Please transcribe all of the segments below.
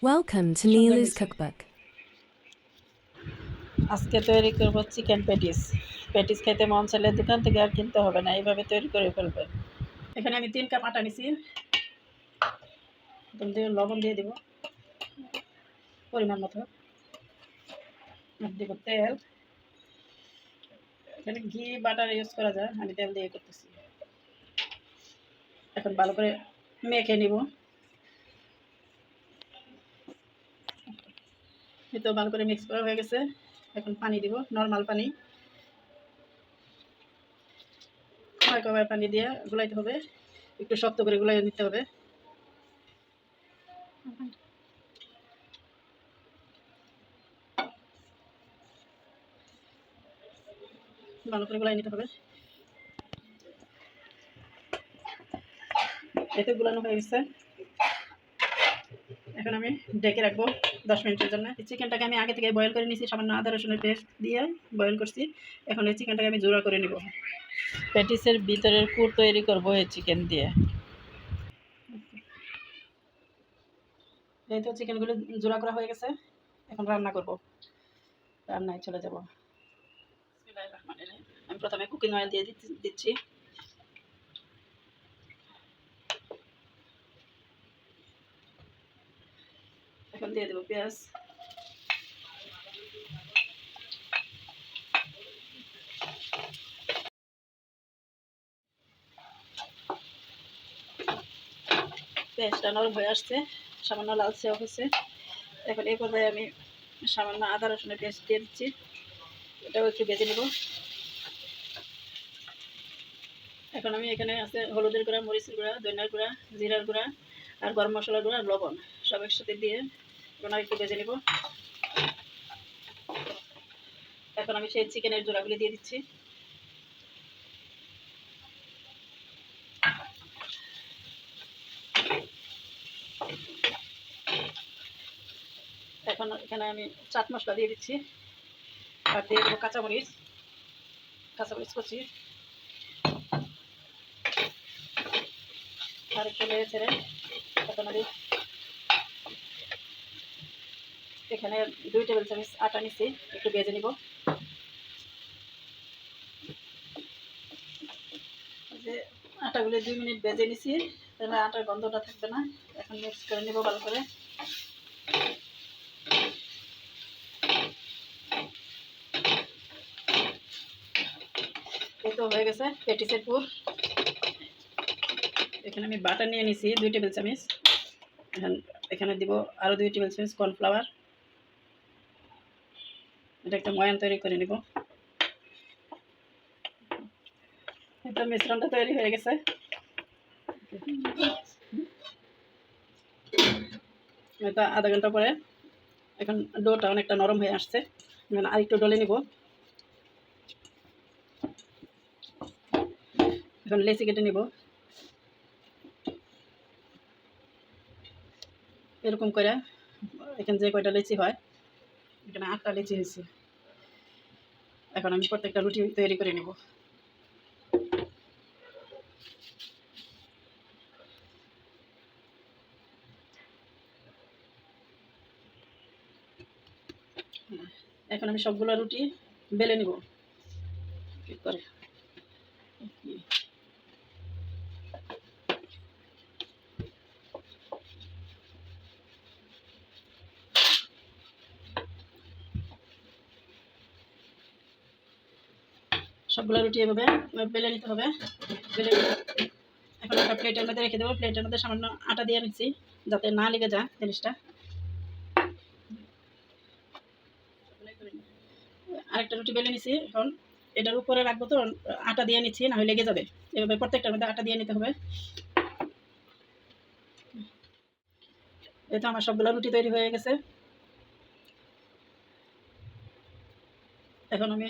Welcome to Neela's Cookbook. আজকে তৈরি করব চিকেন প্যাটিস প্যাটিস খেতে মন চাইলে দোকান থেকে আর কিনতে হবে না, এইভাবে তৈরি করে ফেলবেন। এখানে আমি তিন কাপ আটা নিছি। লবণ দিয়ে দিব। পরিমাণ মতো। দিব তেল। এখানে ঘি, বাটার ইউজ করা যায়, আমি তেল দিয়ে করতেছি। এখন ভালো করে মেখে নিব। এই ভালো করে মিক্স করা হয়ে গেছে। এখন পানি দিব নর্মাল পানি। কমায় পানি দিয়ে গুলাইতে হবে। একটু শক্ত করে গুলাই নিতে হবে। ভালো করে গুলাই নিতে হবে। এতে গুলানো হয়ে গেছে। এখন আমি ডেকে রাখব দশ মিনিটের জন্য। এই চিকেনটাকে আমি আগে থেকে বয়েল করে নিয়েছি সামান্য আদা রসুনের পেস্ট দিয়ে বয়েল করছি। এখন এই চিকেনটাকে আমি জোড়া করে নিব। প্যাটিসের ভিতরের কুর তৈরি করব এই চিকেন দিয়ে। এই তো চিকেনগুলো জোড়া করা হয়ে গেছে এখন রান্না করব। রান্নায় চলে যাব। আমি প্রথমে কুকিং অয়েল দিয়ে দিচ্ছি- দিচ্ছি এখন দিয়ে দেবো পেঁয়াজ। পেঁয়াজটা নরম হয়ে আসছে, সামান্য হয়েছে। এখন এই পর্যায়ে আমি সামান্য আদা, রসুনের পেস্ট দিয়ে দিচ্ছি। এটাও একটু ভেজে নেব। এখন আমি এখানে আছে হলুদের গুঁড়া, মরিচের গুঁড়া, ধনিয়ার গুঁড়া, জিরার গুঁড়া আর গরম মশলার গুঁড়া লবণ সব একসাথে দিয়ে এখন একটু ভেজে নেব। এখন আমি সেই চিকেনের জোড়াগুলি দিয়ে দিচ্ছি। এখন এখানে আমি চাট মশলা দিয়ে দিচ্ছি। আর দিয়ে দেবো কাঁচামরিচ কাঁচামরিচ করছি আর একটু ছেড়ে এখন আমি এখানে দুই টেবিল চামচ আটা নিচ্ছি একটু ভেজে নিব। যে আটাগুলো দুই মিনিট ভেজে নিছি, তাহলে আটার গন্ধটা থাকবে না। এখন মিক্স করে নিব ভালো করে। তো হয়ে গেছে পেটিসের পুর। এখানে আমি বাটার নিয়ে নিছি, দুই টেবিল চামচ। এখন এখানে দিব আরও দুই টেবিল চামচ কর্নফ্লাওয়ার। এটা একটা ময়ান তৈরি করে নিব। এটা মিশ্রণটা তৈরি হয়ে গেছে। এটা আধা ঘণ্টা পরে এখন ডোটা অনেকটা নরম হয়ে আসছে। এখন আরেকটু ডলে নিব। এখন লেচি কেটে নিব। এরকম করে এখানে যে কয়টা লেচি হয়, এখানে আটটা লেচি হয়েছে। এখন আমি প্রত্যেকটা রুটি তৈরি করে নেব। এখন আমি সবগুলো রুটি বেলে নিব। করে সবগুলো রুটি এভাবে বেলে নিতে হবে। বেলে এখন একটা প্লেটের মধ্যে রেখে দেবো। প্লেটের মধ্যে সামান্য আটা দিয়ে নিচ্ছি, যাতে না লেগে যায় জিনিসটা। আরেকটা রুটি বেলে নিছি এখন। এটার উপরে রাখব তো, আটা দিয়ে নিচ্ছি, না হলে লেগে যাবে। এভাবে প্রত্যেকটার মধ্যে আটা দিয়ে নিতে হবে। এই আমার সবগুলো রুটি তৈরি হয়ে গেছে। এখন আমি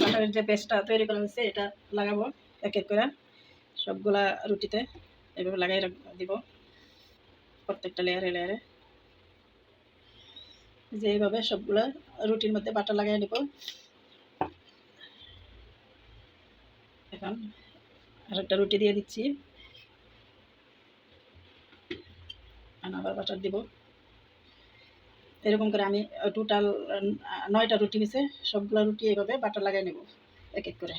বাটারের যে পেস্টটা তৈরি করা হয়েছে, এটা লাগাবো এক এক করে। সবগুলা রুটিতে এভাবে লাগাই দিব প্রত্যেকটা লেয়ারে লেয়ারে যে এইভাবে সবগুলা রুটির মধ্যে বাটার লাগাই নিব। এখন আরেকটা রুটি দিয়ে দিচ্ছি। আবার বাটার দিব। এরকম করে আমি টোটাল নয়টা রুটি হয়েছে, সবগুলো রুটি এইভাবে বাটার লাগাই নেব, এক এক করে।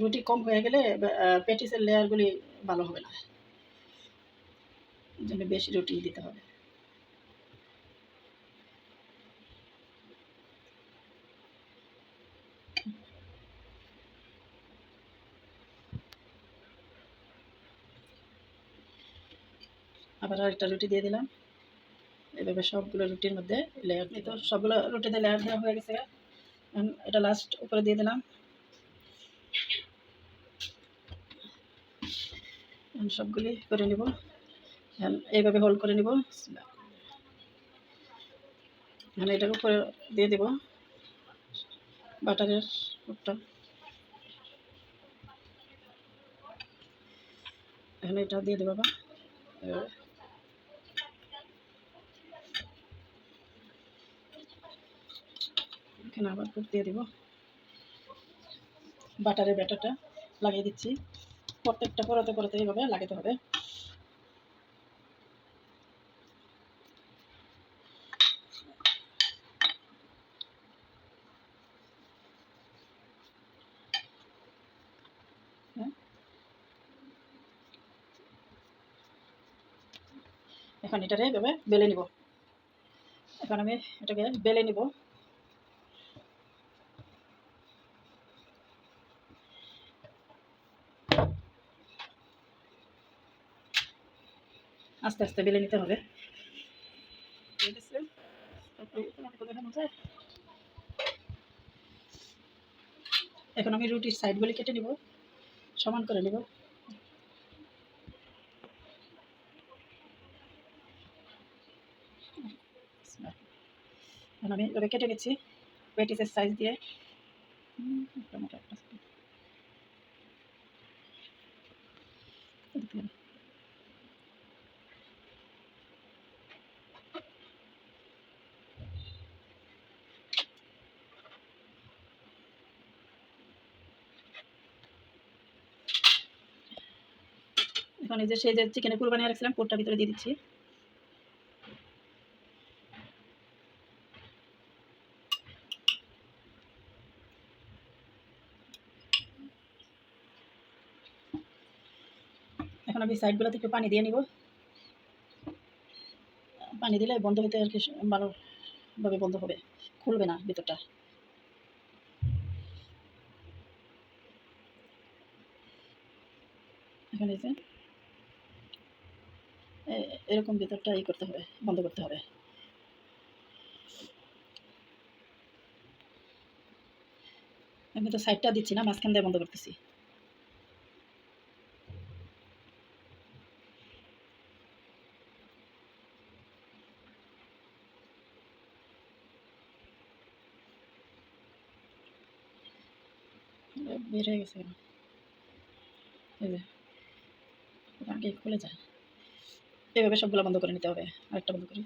রুটি কম হয়ে গেলে পেটিসের লেয়ারগুলি ভালো হবে না। জন্য বেশি রুটি দিতে হবে। আবার আরেকটা রুটি দিয়ে দিলাম। এভাবে সবগুলো রুটির মধ্যে লেয়ার এই তো সবগুলো রুটিতে লেয়ার দেওয়া হয়ে গেছে। এটা লাস্ট উপরে দিয়ে দিলাম। সবগুলি করে নিব। এইভাবে হোল্ড করে নিব। এখন এটার উপরে দিয়ে দিব। বাটারের উপরটা এখন এটা দিয়ে দেবো বাবা এভাবে এখানে আবার পুর দিয়ে দিব। বাটারের ব্যাটারটা লাগিয়ে দিচ্ছি। প্রত্যেকটা পরতে পরতে এইভাবে লাগাতে হবে। হ্যাঁ। এখন এটারে এভাবে বেলে নিব। এখন আমি এটাকে বেলে নিব। আস্তে আস্তে বেলে নিতে হবে। এখন আমি রুটির সাইডগুলি কেটে নিব সমান করে নিব। এখন আমি এভাবে কেটে নিচ্ছি পেটিসের সাইজ দিয়ে। হুম, একটা এখন এই যে সেই যে চিকেনের পুর বানিয়ে রাখছিলাম পুরটা ভিতরে দিয়ে দিচ্ছি। এখন আমি সাইডগুলোতে একটু পানি দিয়ে নিব। পানি দিলে বন্ধ হতে আর কি ভালোভাবে বন্ধ হবে, খুলবে না ভিতরটা। এখানে এরকম ভিতরটা ই করতে হবে, বন্ধ করতে হবে। আমি তো সাইডটা দিচ্ছি না, মাঝখান দিয়ে বন্ধ করতেছি। বের হয়ে গেছে কেন? খুলে যায়। এভাবে সবগুলো বন্ধ করে নিতে হবে, আরেকটা বন্ধ করি।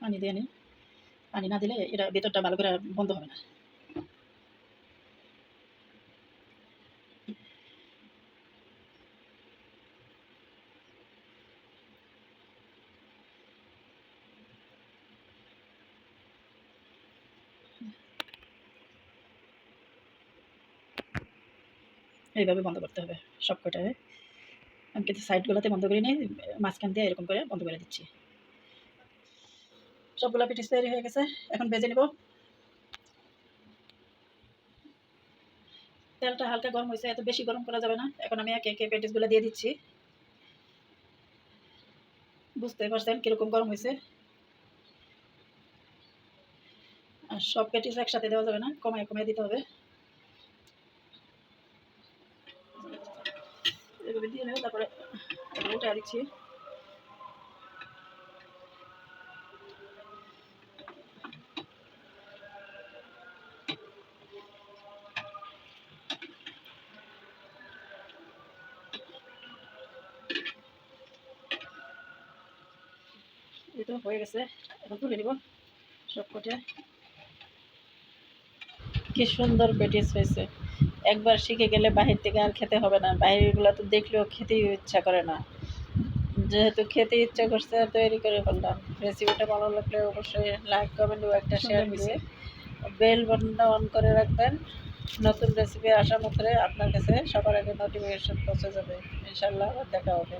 পানি দিয়ে নিই পানি না দিলে এটা ভেতরটা ভালো করে বন্ধ হবে না। এইভাবে বন্ধ করতে হবে সব কটায় আমি কিন্তু সাইডগুলোতে বন্ধ করি নিই, মাঝখান দিয়ে এরকম করে বন্ধ করে দিচ্ছি। সবগুলো পিটিস তৈরি হয়ে গেছে, এখন ভেজে নেব। তেলটা হালকা গরম হয়েছে, এত বেশি গরম করা যাবে না। এখন আমি একে একে পেটিসগুলো দিয়ে দিচ্ছি। বুঝতে পারছেন কীরকম গরম হয়েছে? আর সব পেটিস একসাথে দেওয়া যাবে না, কমায় কমায় দিতে হবে। এভাবে দিয়ে নেবে, তারপরে দিচ্ছি। হয়ে গেছে। এখন তুলে নিব সব কি সুন্দর পেটিস হয়েছে। একবার শিখে গেলে বাহির থেকে আর খেতে হবে না। বাহিরগুলো তো দেখলেও খেতেই ইচ্ছা করে না। যেহেতু খেতে ইচ্ছা করছে আর তৈরি করে বললাম রেসিপিটা ভালো লাগলে অবশ্যই লাইক কমেন্ট ও একটা শেয়ার দিয়ে বেল বাটনটা অন করে রাখবেন। নতুন রেসিপি আসা মাত্রে আপনার কাছে সবার আগে নোটিফিকেশন পৌঁছে যাবে। ইনশাল্লাহ দেখা হবে।